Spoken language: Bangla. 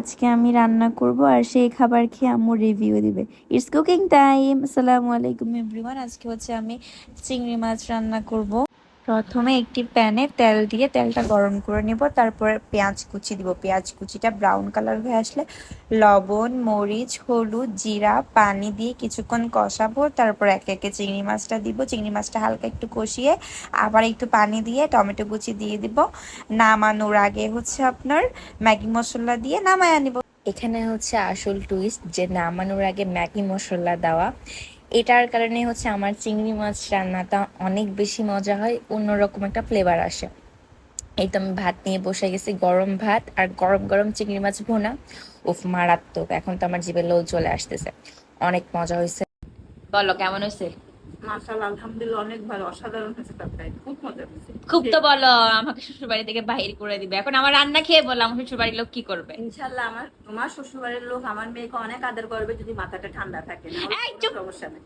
আজকে আমি রান্না করব আর সেই খাবার খেয়ে আম্মু রিভিউ দিবে। ইটস কুকিং টাইম আসসালামু আলাইকুম এভরিওয়ান আজকে হচ্ছে আমি চিংড়ি মাছ রান্না করব। প্রথমে একটি প্যানে তেল দিয়ে তেলটা গরম করে নিব, তারপরে পেঁয়াজ কুচি দিব। পেঁয়াজ কুচিটা ব্রাউন কালার হয়ে আসলে লবণ, মরিচ, হলুদ, জিরা, পানি দিয়ে কিছুক্ষণ কষাবো, তারপর একে একে চিংড়ি মাছটা দিব। চিংড়ি মাছটা হালকা একটু কষিয়ে আবার একটু পানি দিয়ে টমেটো কুচি দিয়ে দিব। নামানোর আগে হচ্ছে আপনার ম্যাগি মশলা দিয়ে নামায় আনিব এখানে হচ্ছে আসল টুইস্ট যে নামানোর আগে ম্যাগি মশলা দেওয়া। এটার কারণে হচ্ছে আমার চিংড়ি মাছ রান্নাটা অনেক বেশি মজা হয়, অন্যরকম একটা ফ্লেভার আসে। এই তো আমি ভাত নিয়ে বসে গেছি, গরম ভাত আর গরম গরম চিংড়ি মাছ ভোনা। উফ, মারাত্মক, এখন তো আমার জিভে লোল চলে আসতেছে। অনেক মজা হয়েছে। বলো, কেমন হয়েছে? মাসাল আলহামদুলিল্লাহ, অনেক ভালো, অসাধারণ হয়েছে তরকারি খুব মজা খুব তো বলো আমাকে শ্বশুর বাড়ি থেকে বাহির করে দিবে। এখন আমার রান্না খেয়ে বলো আমার শ্বশুর বাড়ির লোক কি করবে? ইনশাল্লাহ আমার তোমার শ্বশুর বাড়ির লোক আমার মেয়েকে অনেক আদর করবে যদি মাথাটা ঠান্ডা থাকে না সমস্যা নেই।